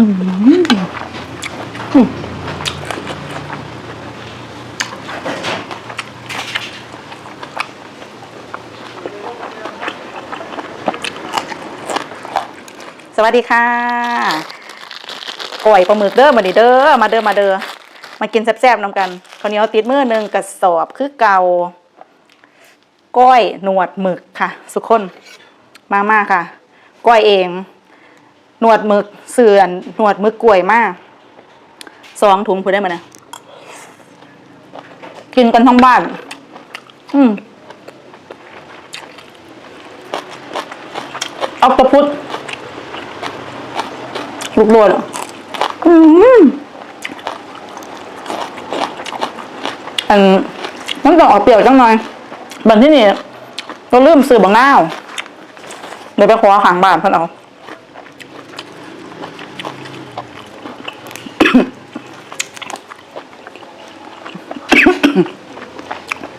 สวัสดีค่ะก่อยปลาหมึกเด้อมาดิเด้อมาเด้อมาเด้อมากินแซ่บๆนำกันข้าวเหนียวติดมือหนึ่งกระสอบคือเกาก้อยหนวดหมึกค่ะสุกคนมามาค่ะ ก้อยเอง หนวดหมึกเสื่อนหนวดหมึกกล้วยมากสองถุงพูดได้ไหมนะกินกันทั้งบ้าน อืมออกตะพุดลูกโดดอืมอันมันต้อออกเปรี้ยวจังหน่อยบันที่นี่เราลืมซื้อบางนาวเดี๋ยวไปขอขางบ้านเพิ่อนเอา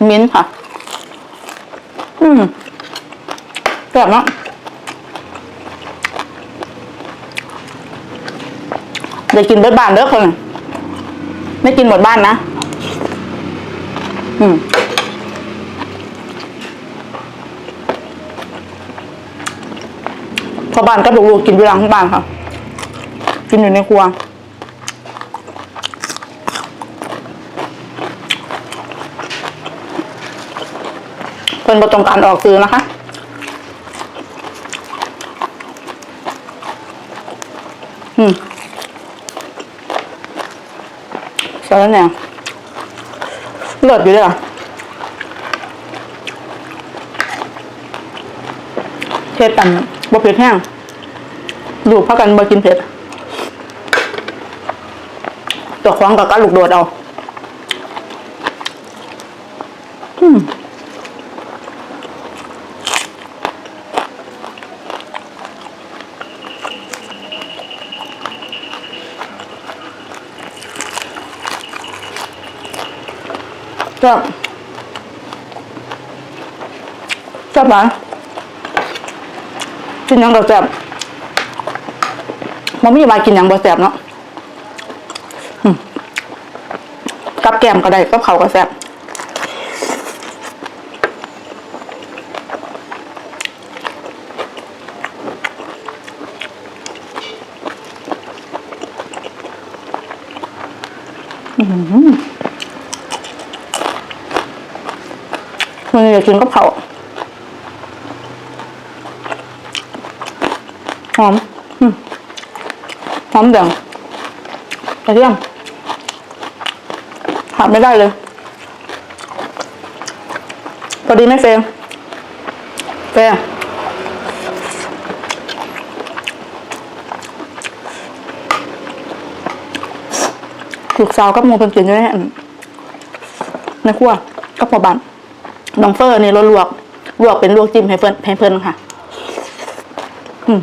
มิ้นค่ะ อืมแซ่บเนาะเดี๋ยวกินเบิดบ้านเด้อคนไม่กินหมดบ้านนะ อืมพอบ้านกับลูกๆกินอยู่หลังบ้านค่ะ กินอยู่ในครัว เพิ่นบ่ต้องการออกซื้อนะคะ อืมใช่แล้วเนี่ยเลือดอยู่เลยอะเผ็ดตันบ่เผ็ดแห้งดูพักกันบ่กินเผ็ดตัวควางกับกะลูกโดดเอา จับจับหลายกินยังก็แซ่บมันไมีมากินยังบ่แซ่บเนาะกับแกมก็ได้กับเขาก็แซ่บอืม นอยากกินกับเขาหอมหอมแดงกระเทียมขาดไม่ได้เลยพอดีไหมเฟรมเฟรมลูกสาวกับหมูเป็นกินอยู่ในอันในครัวกับพอบัน น้องเฟอร์นี่เราลวก ลวกเป็นลวกจิ้มให้เพื่อนให้เพื่อนค่ะ อืม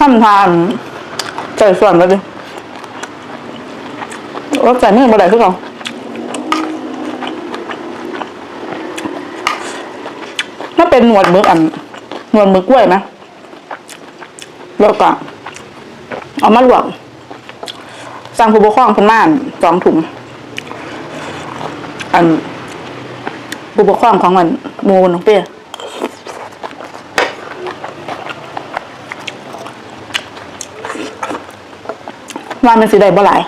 ทำทาน ใส่ส่วนไปดิว่าใส่นี่มาไหนขึ้นก่อนถ้าเป็นหนวดมึกอันหนวดมึกกล้วยไหมแล้วก็เอามาลวกสั่งผู้ปกครองคนม่านสองถุงอันผู้ปกครองของมันมูน้องเปี้ย ว่ามันสีได้บ่หลาย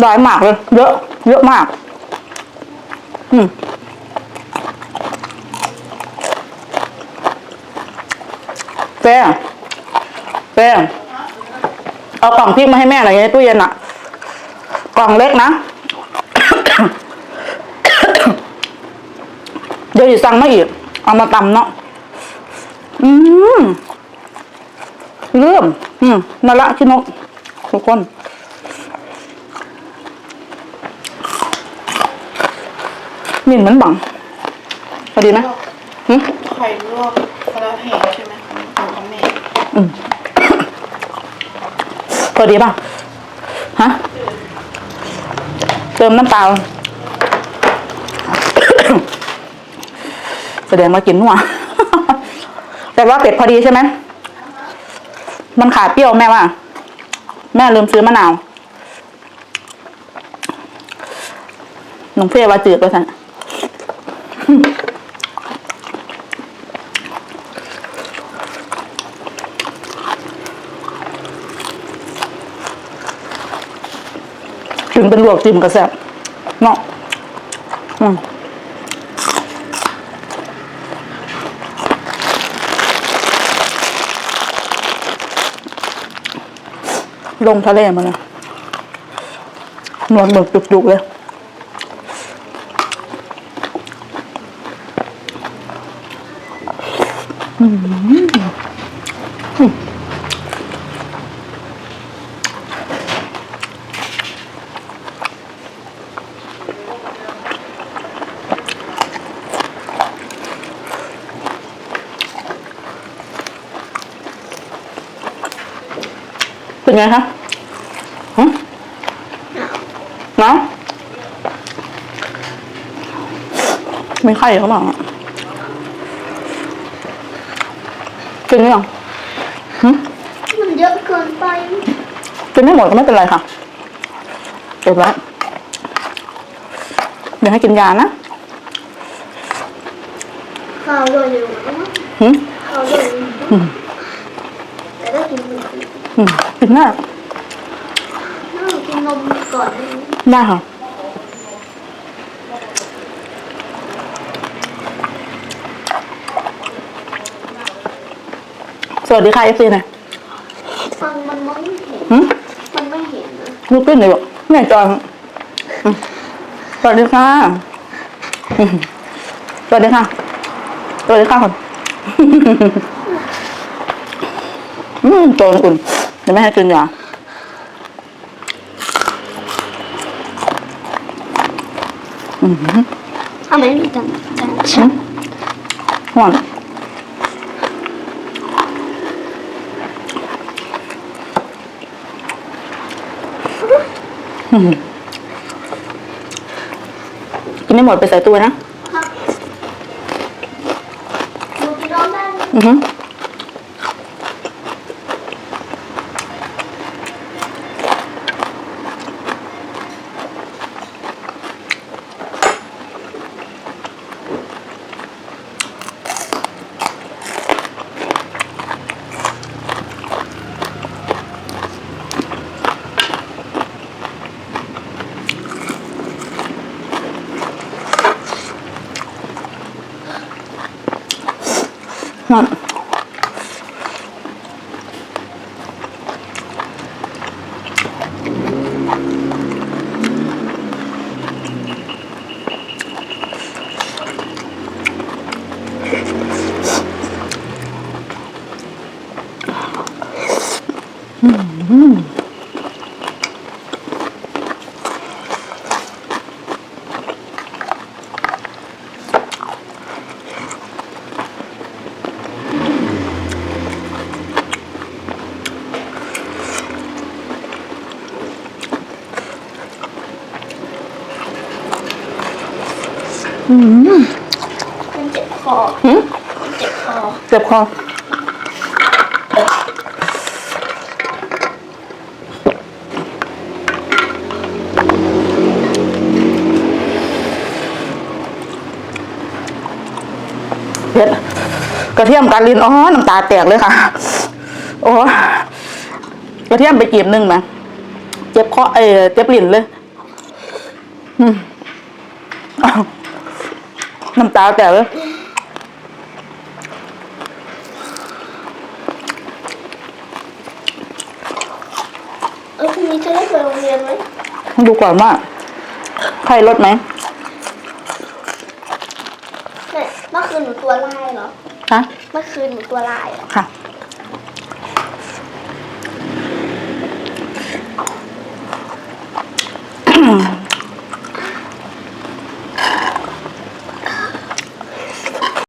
หลายมากเลย เยอะ เยอะมาก อืมแป้งแป้งเอากล่องพริกมาให้แม่หน่อยในตู้เย็นอะกล่องเล็กนะ เดี๋ยวจะสั่งมาอีก เอามาตำเนาะ อืมเริ่มอืมนั่นละพี่นก ทุกคนมินมันบังพอดีไหมหึไข่ลวกคาราแหงใช่ไหมองของแม่อืมพอดีป่ะ ฮะ เติมน้ำเปล่า แสดงว่ากินนัวแต่ว่าเป็ดพอดีใช่ไหม มันขาดเปรี้ยวแม่ว่า แม่ลืมซื้อมะนาวหนุ่มเฟียว่าจืดไปสันถึงเป็นลวกจิ้มกระแซบเนาะ งทะเลมาเลยนวลหมึกจุกๆเลยเป็นไงคะ หึหนาวไม่ไข่เขาบอกอะกินหรือยังมันเยอะเกินไปกินไม่หมดก็ไม่เป็นไรค่ะเก็บไว้เดี๋ยวให้กินยานะข้าวด้วยอยู่นะหึข้าวด้วยอยู่แต่ก็กินนมหึกินได้น่ากินน มก่อนได้ไหมได้ค่ะ สวัสดีค่ะเอฟซีหน่อยฟังมันมองไม่เห็นหึมันไม่เห็นนะลูกปิ้นเลยบอกแม่จอยอืมสวัสดีค่ะอืมสวัสดีค่ะ สวัสดีค่ะคนอืมตัวอุ่นเดี๋ยวแม่ให้กินยา ทำไมมีแต่แต่อืมห่อนอืมกินไม่หมดไปใส่ตัวนะดูพี่น้องได้ไหมอือฮึ Come on. มันเจ็บคอหืมเจ็บคอเจ็บคอเผ็ดกระเทียมการลินอ๋อน้ำตาแตกเลยค่ะ โอ้กระเทียมไปกีบหนึ่งไหมเจ็บคอเออเจ็บลิ้นเลย อืม น้ำตาแตกเลยเออพรุ่งนี้จะได้ไปโรงเรียนไหมดูก่อนว่าใครลดไหมแม่เมื่อคืนหนูตัวลายเหรอ ฮะ เมื่อคืนหนูตัวลายเหรอค่ะ